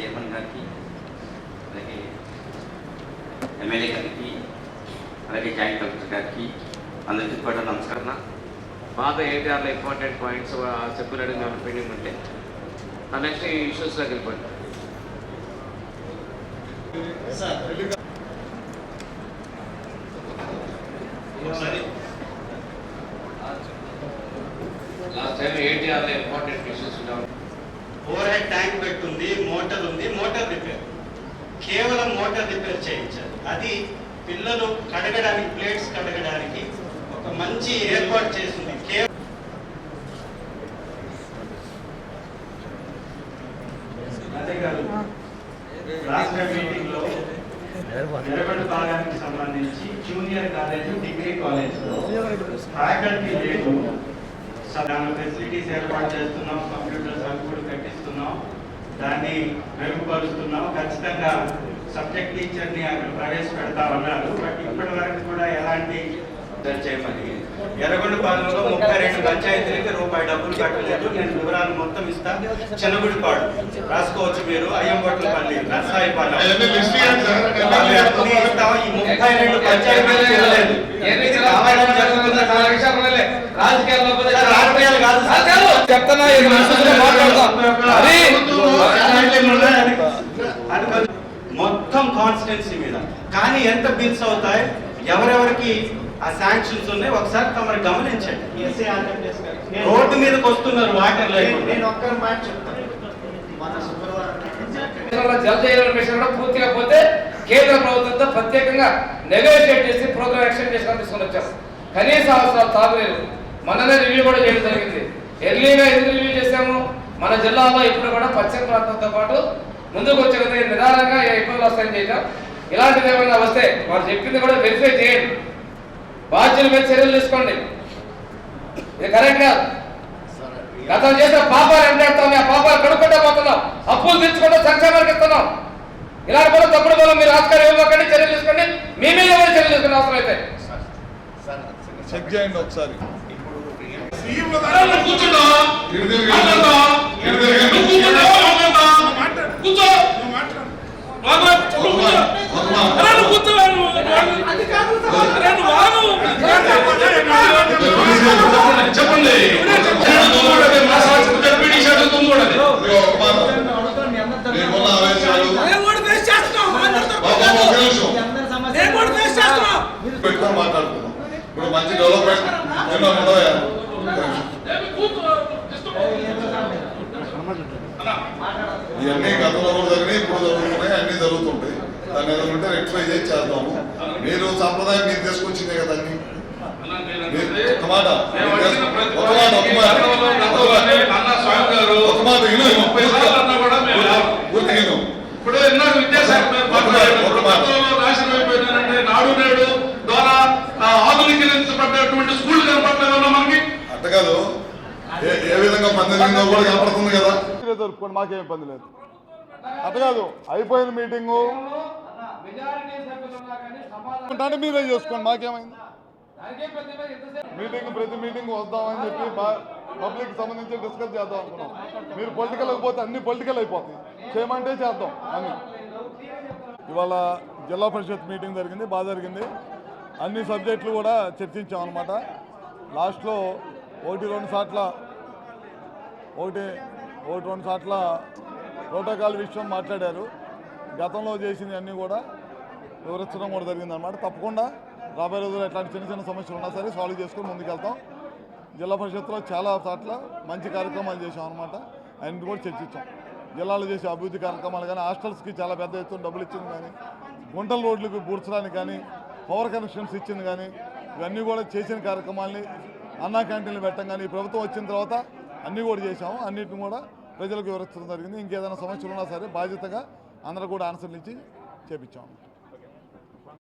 Chairman గారికి అలాగే MLA గారికి అలాగే జాయింట్ కలెక్టర్ గారికి అందరికీ కూడా నమస్కారం. పాత ఏటీఆర్లో ఇంపార్టెంట్ పాయింట్స్ చెప్పిన అడిగిన పెండింగ్ ఉంటే నెక్స్ట్ ఇష్యూస్లోకి వెళ్ళిపోయింది ఒకసారి లాస్ట్ టైం ఏటీఆర్లో important issues overhead tank పెట్టుంది మోటార్ ఉంది మోటార్ రిపేర్. కేవలం మోటార్ రిపేర్ చేయించాలి అది పిల్లలు కడగడానికి ప్లేట్స్ కడగడానికి ఒక మంచి ఏర్పాటు చేసింది. కేవలం అదే కాదు. రాష్ట్ర మీటింగ్లో ఎర్రగడ్డ భాగానికి సంబంధించి జూనియర్ కాలేజ్ డిగ్రీ కాలేజ్. లో ఫ్యాకల్టీ లేదు. దాని ఫెసిలిటీస్ ఏర్పాటు చేస్తున్నాం కంప్యూటర్స్ అవి కూడా కట్టిస్తున్నాం దాన్ని మెరుగుపరుస్తున్నాం. ఖచ్చితంగా సబ్జెక్ట్ టీచర్ని అక్కడ ప్రవేశపెడతా ఉన్నారు బట్ ఇప్పటి వరకు కూడా ఎలాంటి చేయమని ఎర్రగొండ పాలనలో ముప్పై రెండు పంచాయతీలకి రూపాయి డబ్బులు కట్టలేదు. నేను వివరాలు మొత్తం ఇస్తా. చిన్నగుడిపాడు రాసుకోవచ్చు మీరు. అయ్యంబట్లపల్లి నర్సాయిపాలెం. ఇస్తాం. ఈ ముప్పై రెండు. ఇది కావాలని చెప్తున్నా మొత్తం కాన్స్టిట్యున్సీ మీద. కానీ ఎంత బిల్స్ అవుతాయి? ఎవరెవరికి ఆ శాంక్షన్స్ ఉన్నాయి? ఒకసారి తమరు గమనించండి. రోడ్డు మీదకి వస్తున్నారు వాటర్ నేను ఒక్క మాట చెప్తాను. మన శుక్రవారం మిషన్ కూడా పూర్తిగా పోతే కేంద్ర ప్రభుత్వంతో ప్రత్యేకంగా నెగోషియేట్ చేసి ప్రోగ్రామ్ ఎక్స్టెండ్ చేసుకొని తీసుకొని వచ్చాం కనీస అవసరాలు తాగులేదు. మననే రివ్యూ కూడా చేయడం జరిగింది. ఎర్లీగా ఎందుకు రివ్యూ చేశాము? మన జిల్లాలో ఇప్పుడు కూడా పశ్చిమ ప్రాంతంతో పాటు ముందుకు వచ్చే నిదానంగా ఏ ఇబ్బందులు వస్తాయని చేయటం ఇలాంటిది ఏమైనా వస్తే వారు చెప్పింది కూడా వెరిఫై చేయండి. బాధ్యుల మీద చర్యలు తీసుకోండి. ఇది కరెక్ట్ కాదు. గతం చేసిన పాపాలు ఎంటాడుతాం ఆ పాపాలు కడుక్కుంటా పోతున్నాం. అప్పులు తెచ్చుకుంటూ సంక్షేమానికి ఇస్తున్నాం. ఇలాంటి కూడా తప్పుడు పనులు మీరు ఆస్కారం ఇవ్వకండి చర్యలు తీసుకోండి. మీ మీద కూడా చర్యలు తీసుకునే అవసరం అయితే చెక్ చేయండి ఒకసారి కూర్చుంటా ఇప్పుడు మంచి డెవలప్మెంట్ ఎన్నో ఉండవా ఇవన్నీ గతంలో కూడా జరిగినాయి ఇప్పుడు జరుగుతున్నాయి అన్ని జరుగుతుంటాయి దాన్ని ఉంటే రెక్టిఫై చేసి చేద్దాము మీరు సంప్రదాయం మీరు తీసుకొచ్చిందే కదా అన్ని ఒక మాట ఒక మాట ఒక మాట ఒక మాట విను విను. ముప్పై సార్లు అన్నా కూడా మేము లేము. పూర్తి విను ఇప్పుడు ఎన్నో విద్యాశాఖ పేరు ఒక మాట, ఒక మాట. గతంలో నాశనం అయిపోయిందంటే నాడు నేడు ద్వారా ఆ, ఆధునీకరించబడ్డటువంటి స్కూల్ కనపడలేదన్నా మనకి అట్ట కాదు ఏ విధంగా పందిరిందో కూడా కనపడుతుంది కదా? జరుపుకోండి మాకేం ఇబ్బంది లేదు. అట్ట కాదు అయిపోయిన మీటింగు. అంటే మీరే చేసుకోండి మాకేమైంది? మీటింగ్ ప్రతి మీటింగ్ వద్దామని చెప్పి పబ్లిక్ సంబంధించి డిస్కస్ చేద్దాం అనుకున్నాం. మీరు పొలిటికల్ పోతే అన్ని పొలిటికల్ అయిపోతాయి. చేయమంటే చేద్దాం అన్ని. ఇవాళ జిల్లా పరిషత్ మీటింగ్ జరిగింది బాగా జరిగింది. అన్ని సబ్జెక్టులు కూడా చర్చించాం అనమాట లాస్ట్లో ఒకటి రెండు సార్ల ఒకటి ఒకటి రెండు చోట్ల ప్రోటోకాల్ విషయం మాట్లాడారు. గతంలో చేసినవన్నీ అన్నీ కూడా వివరించడం కూడా జరిగిందనమాట తప్పకుండా రాబోయే రోజుల్లో ఎట్లాంటి చిన్న చిన్న సమస్యలు ఉన్నా సరే సాల్వ్ చేసుకొని ముందుకెళ్తాం. జిల్లా పరిషత్లో చాలా చోట్ల మంచి కార్యక్రమాలు చేసాం అనమాట అన్ని కూడా చర్చించాం. జిల్లాలో చేసే అభివృద్ధి కార్యక్రమాలు కానీ హాస్టల్స్కి చాలా పెద్ద ఎత్తున డబ్బులు ఇచ్చింది కానీ గుంటల రోడ్లకు పూడ్చడానికి కానీ పవర్ కనెక్షన్స్ ఇచ్చింది కానీ ఇవన్నీ కూడా చేసిన కార్యక్రమాల్ని అన్నా క్యాంటీన్లు పెట్టడం కానీ ఈ ప్రభుత్వం వచ్చిన తర్వాత అన్నీ కూడా చేసాము అన్నిటిని కూడా ప్రజలకు వివరించడం జరిగింది. ఇంకేదైనా సమస్యలు ఉన్నా సరే బాధ్యతగా అందరూ కూడా ఆన్సర్లు ఇచ్చి చేపించాము.